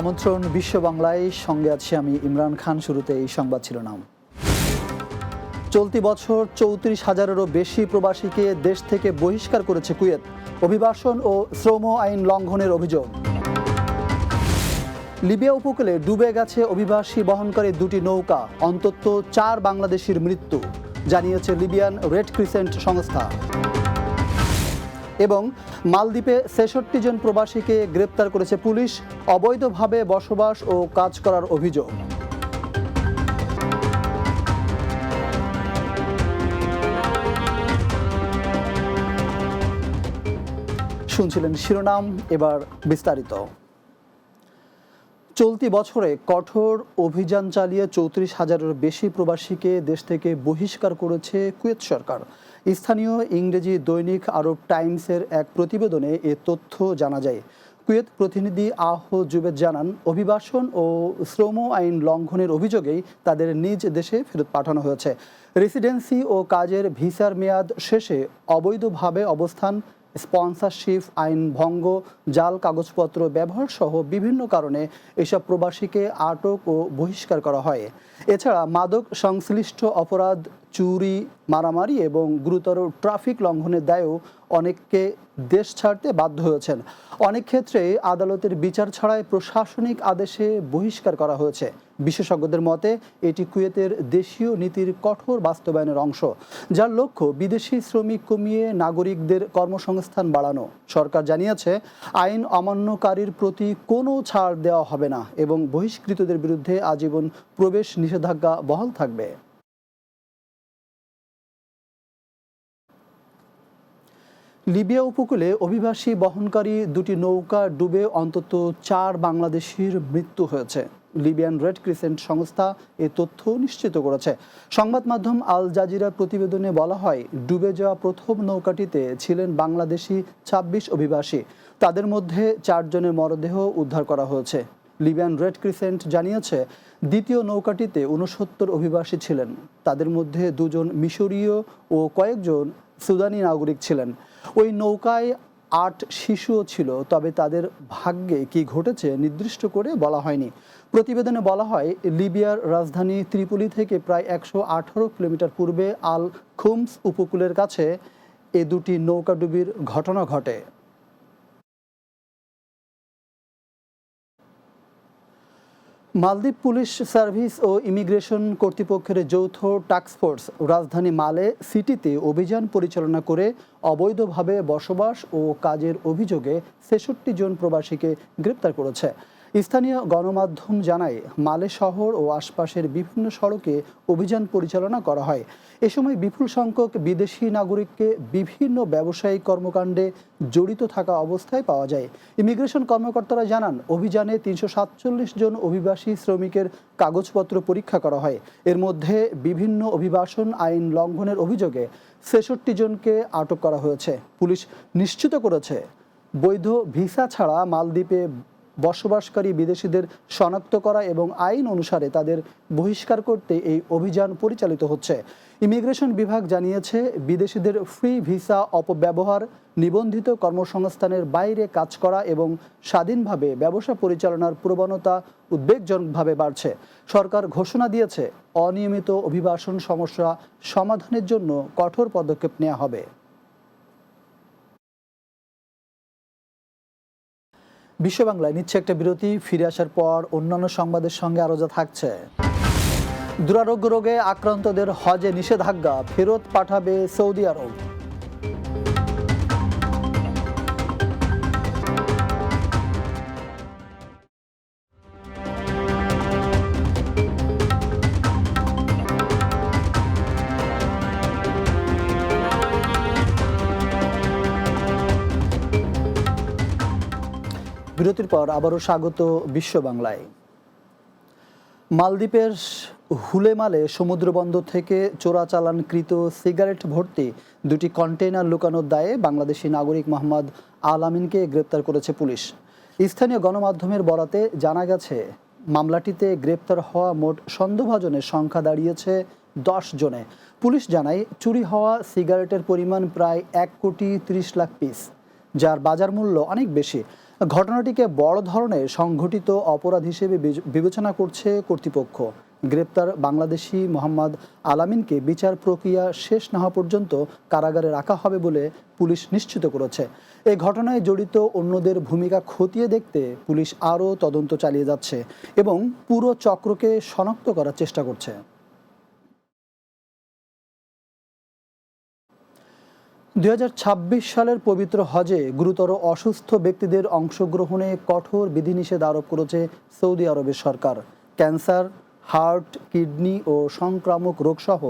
আমন্ত্রণ বিশ্ব বাংলায় সঙ্গে আছি আমি ইমরান খান, শুরুতে এই সংবাদ ছিল শিরোনাম। চলতি বছর চৌত্রিশ হাজারেরও বেশি প্রবাসীকে দেশ থেকে বহিষ্কার করেছে কুয়েত। অভিবাসন ও শ্রম আইন লঙ্ঘনের অভিযোগ। লিবিয়া উপকূলে ডুবে গেছে অভিবাসী বহনকারী দুটি নৌকা, অন্তত চার বাংলাদেশির মৃত্যু, জানিয়েছে লিবিয়ান রেড ক্রিসেন্ট সংস্থা। এবং মালদ্বীপে ছেষট্টি জন প্রবাসীকে গ্রেপ্তার করেছে পুলিশ, অবৈধভাবে বসবাস ও কাজ করার অভিযোগ। শুনছিলেন শিরোনাম, এবার বিস্তারিত। চলতি বছরে কঠোর অভিযান চালিয়ে চৌত্রিশ হাজারের বেশি প্রবাসীকে দেশ থেকে বহিষ্কার করেছে কুয়েত সরকার। স্থানীয় ইংরেজি দৈনিক আরব টাইমসের এক প্রতিবেদনে এ তথ্য জানা যায়। কুয়েত প্রতিনিধি আহ জুবেদ জানান, অভিবাসন ও শ্রম আইন লঙ্ঘনের অভিযোগেই তাদের নিজ দেশে ফেরত পাঠানো হয়েছে। রেসিডেন্সি ও কাজের ভিসার মেয়াদ শেষে অবৈধভাবে অবস্থান স্পন্সরশিপ, আইন ভঙ্গ, জাল কাগজপত্র ব্যবহার সহ বিভিন্ন কারণে এসব প্রবাসীকে আটক ও বহিষ্কার করা হয়। এছাড়া মাদক সংশ্লিষ্ট অপরাধ, চুরি, মারামারি এবং গুরুতর ট্রাফিক লঙ্ঘনের দায়েও অনেককে দেশ ছাড়তে বাধ্য হয়েছেন। অনেক ক্ষেত্রে আদালতের বিচার ছাড়াই প্রশাসনিক আদেশে বহিষ্কার করা হয়েছে। বিশেষজ্ঞদের মতে, এটি কুয়েতের দেশীয় নীতির কঠোর বাস্তবায়নের অংশ, যার লক্ষ্য বিদেশি শ্রমিক কমিয়ে নাগরিকদের কর্মসংস্থান বাড়ানো। সরকার জানিয়েছে, আইন অমান্যকারীর প্রতি কোনো ছাড় দেওয়া হবে না এবং বহিষ্কৃতদের বিরুদ্ধে আজীবন প্রবেশ নিষেধাজ্ঞা বহাল থাকবে। লিবিয়া উপকূলে অভিবাসী বহনকারী দুটি নৌকা ডুবে অন্তত চার বাংলাদেশির মৃত্যু হয়েছে। লিবিয়ান রেড ক্রিসেন্ট সংস্থা এ তথ্য নিশ্চিত করেছে। সংবাদ মাধ্যম আল জাজিরার প্রতিবেদনে বলা হয়, ডুবে যাওয়া প্রথম নৌকাটিতে ছিলেন বাংলাদেশি ২৬ অভিবাসী। তাদের মধ্যে চারজনের মরদেহ উদ্ধার করা হয়েছে। লিবিয়ান রেড ক্রিসেন্ট জানিয়েছে, দ্বিতীয় নৌকাটিতে উনসত্তর অভিবাসী ছিলেন। তাদের মধ্যে দুজন মিশরীয় ও কয়েকজন সুদানি নাগরিক ছিলেন। ওই নৌকায় আট শিশুও ছিল, তবে তাদের ভাগ্যে কি ঘটেছে নির্দিষ্ট করে বলা হয়নি। প্রতিবেদনে বলা হয়, লিবিয়ার রাজধানী ত্রিপুলি থেকে প্রায় একশো আঠারো কিলোমিটার পূর্বে আল খুমস উপকূলের কাছে এ দুটি নৌকাডুবির ঘটনা ঘটে। মালদ্বীপ পুলিশ সার্ভিস ও ইমিগ্রেশন কর্তৃপক্ষের যৌথ টাস্কফোর্স রাজধানী মালে সিটিতে অভিযান পরিচালনা করে অবৈধভাবে বসবাস ও কাজের অভিযোগে ছেষট্টি জন প্রবাসীকে গ্রেপ্তার করেছে। স্থানীয় গণমাধ্যম জানায়, মালে শহর ও আশপাশের বিভিন্ন সড়কে অভিযান পরিচালনা করা হয়। এ সময় বিপুল সংখ্যক বিদেশি নাগরিককে বিভিন্ন ব্যবসায়িক কর্মকাণ্ডে জড়িত থাকা অবস্থায় পাওয়া যায়। ইমিগ্রেশন কর্মকর্তারা জানান, অভিযানে তিনশো সাতচল্লিশ জন অভিবাসী শ্রমিকের কাগজপত্র পরীক্ষা করা হয়। এর মধ্যে বিভিন্ন অভিবাসন আইন লঙ্ঘনের অভিযোগে ছেষট্টি জনকে আটক করা হয়েছে। পুলিশ নিশ্চিত করেছে, বৈধ ভিসা ছাড়া মালদ্বীপে বসবাসকারী বিদেশিদের শনাক্ত করা এবং আইন অনুসারে তাদের বহিষ্কার করতে এই অভিযান পরিচালিত হচ্ছে। ইমিগ্রেশন বিভাগ জানিয়েছে, বিদেশিদের ফ্রি ভিসা অপব্যবহার, নিবন্ধিত কর্মসংস্থানের বাইরে কাজ করা এবং স্বাধীনভাবে ব্যবসা পরিচালনার প্রবণতা উদ্বেগজনকভাবে বাড়ছে। সরকার ঘোষণা দিয়েছে, অনিয়মিত অভিবাসন সমস্যা সমাধানের জন্য কঠোর পদক্ষেপ নেওয়া হবে। বিশ্ব বাংলায় নিচ্ছে একটা বিরতি, ফিরে আসার পর অন্যান্য সংবাদের সঙ্গে আরও যা থাকছে। দুরারোগ্য রোগে আক্রান্তদের হজে নিষেধাজ্ঞা, ফেরত পাঠাবে সৌদি আরব। বিরতির পর আবারও স্বাগত বিশ্ব বাংলায় মালদ্বীপের হুলেমালে সমুদ্রবন্দর থেকে চোরাচালানকৃত সিগারেট ভর্তি দুটি কন্টেইনার লুকানোর দায়ে বাংলাদেশি নাগরিক মোহাম্মদ আল আমিনকে গ্রেপ্তার করেছে পুলিশ। স্থানীয় গণমাধ্যমের বরাতে জানা গেছে, মামলাটিতে গ্রেপ্তার হওয়া মোট সন্দেহভাজনের সংখ্যা দাঁড়িয়েছে দশ জনে। পুলিশ জানায়, চুরি হওয়া সিগারেটের পরিমাণ প্রায় এক কোটি ত্রিশ লাখ পিস, যার বাজার মূল্য অনেক বেশি। ঘটনাটিকে বড় ধরনের সংঘটিত অপরাধ হিসেবে বিবেচনা করছে কর্তৃপক্ষ। গ্রেপ্তার বাংলাদেশি মোহাম্মদ আলামিনকে বিচার প্রক্রিয়া শেষ না হওয়া পর্যন্ত কারাগারে রাখা হবে বলে পুলিশ নিশ্চিত করেছে। এই ঘটনায় জড়িত অন্যদের ভূমিকা খতিয়ে দেখতে পুলিশ আরও তদন্ত চালিয়ে যাচ্ছে এবং পুরো চক্রকে শনাক্ত করার চেষ্টা করছে। দুই হাজার ছাব্বিশ সালের পবিত্র হজে গুরুতর অসুস্থ ব্যক্তিদের অংশগ্রহণে কঠোর বিধিনিষেধ আরোপ করেছে সৌদি আরবের সরকার। ক্যান্সার, হার্ট, কিডনি ও সংক্রামক রোগসহ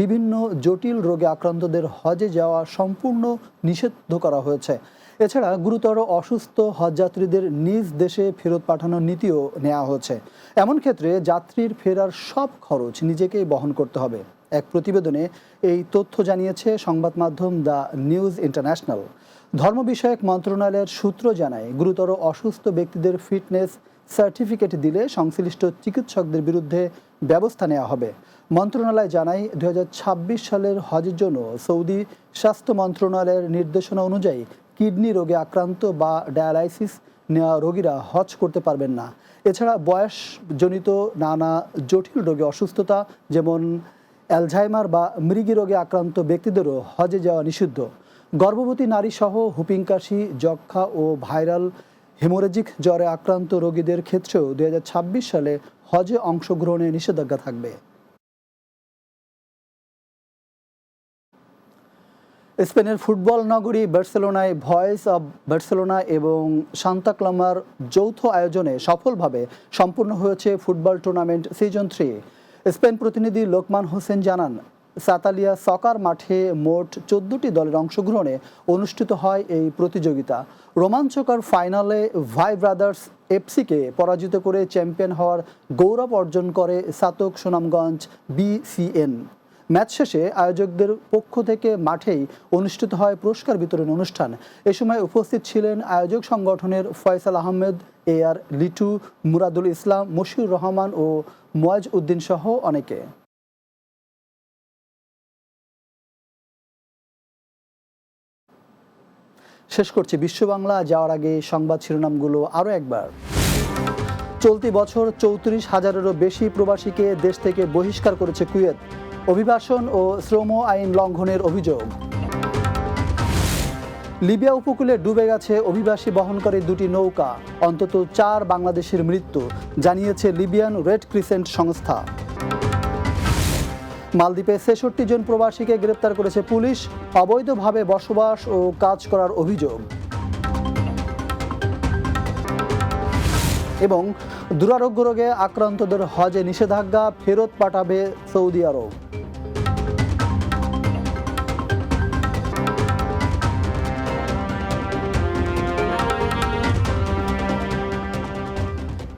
বিভিন্ন জটিল রোগে আক্রান্তদের হজে যাওয়া সম্পূর্ণ নিষিদ্ধ করা হয়েছে। এছাড়া গুরুতর অসুস্থ হজযাত্রীদের নিজ দেশে ফেরত পাঠানোর নীতিও নেওয়া হয়েছে। এমন ক্ষেত্রে যাত্রীর ফেরার সব খরচ নিজেকেই বহন করতে হবে। এক প্রতিবেদনে এই তথ্য জানিয়েছে সংবাদ মাধ্যম দ্য নিউজ ইন্টারন্যাশনাল। ধর্ম বিষয়ক মন্ত্রণালয়ের সূত্র জানায়, গুরুতর অসুস্থ ব্যক্তিদের ফিটনেস সার্টিফিকেট দিলে সংশ্লিষ্ট চিকিৎসকদের বিরুদ্ধে ব্যবস্থা নেওয়া হবে। মন্ত্রণালয় জানায় দু সালের হজের জন্য সৌদি স্বাস্থ্য মন্ত্রণালয়ের নির্দেশনা অনুযায়ী কিডনি রোগে আক্রান্ত বা ডায়ালাইসিস নেওয়া রোগীরা হজ করতে পারবেন না। এছাড়া বয়সজনিত নানা জটিল রোগে অসুস্থতা, যেমন অ্যালঝাইমার বা মৃগী রোগে আক্রান্ত ব্যক্তিদেরও হজে যাওয়া নিষিদ্ধ। গর্ভবতী নারী সহ হুপিং কাশি যক্ষা ও ভাইরাল হেমোরেজিক জ্বরে আক্রান্ত রোগীদের ক্ষেত্রেও দুই সালে হজে অংশগ্রহণে নিষেধাজ্ঞা থাকবে। স্পেনের ফুটবল নগরী বার্সেলোনায় ভয়েস অব বার্সেলোনা এবং সান্তাক্লামার যৌথ আয়োজনে সফলভাবে সম্পূর্ণ হয়েছে football tournament season three. Spain প্রতিনিধি লোকমান হোসেন জানান, সাতালিয়া সকার মাঠে মোট চোদ্দটি দলের অংশগ্রহণে অনুষ্ঠিত হয় এই প্রতিযোগিতা। রোমাঞ্চকর ফাইনালে ভাই ব্রাদার্স এফসিকে পরাজিত করে চ্যাম্পিয়ন হওয়ার গৌরব অর্জন করে সাতক সুনামগঞ্জ বিসিএন। ম্যাচ শেষে আয়োজকদের পক্ষ থেকে মাঠেই অনুষ্ঠিত হয় পুরস্কার বিতরণ অনুষ্ঠান। এ সময় উপস্থিত ছিলেন আয়োজক সংগঠনের ফয়সাল আহমেদ এ আর লিটু, মুরাদুল ইসলাম, মশিউর রহমান ও মোয়াজ উদ্দিন সহ অনেকে। শেষ করছি বিশ্ব বাংলা। যাওয়ার আগে সংবাদ শিরোনামগুলো আরও একবার। চলতি বছর চৌত্রিশ হাজারেরও বেশি প্রবাসীকে দেশ থেকে বহিষ্কার করেছে কুয়েত। অভিবাসন ও শ্রম আইন লঙ্ঘনের অভিযোগ। লিবিয়া উপকূলে ডুবে গেছে অভিবাসী বহনকারী দুটি নৌকা। অন্তত চার বাংলাদেশের মৃত্যু, জানিয়েছে লিবিয়ান রেড ক্রিসেন্ট সংস্থা। মালদ্বীপে ছেষট্টি জন প্রবাসীকে গ্রেপ্তার করেছে পুলিশ, অবৈধভাবে বসবাস ও কাজ করার অভিযোগ। এবং দুরারোগ্য রোগে আক্রান্তদের হজে নিষেধাজ্ঞা ফেরত পাঠাবে সৌদি আরব।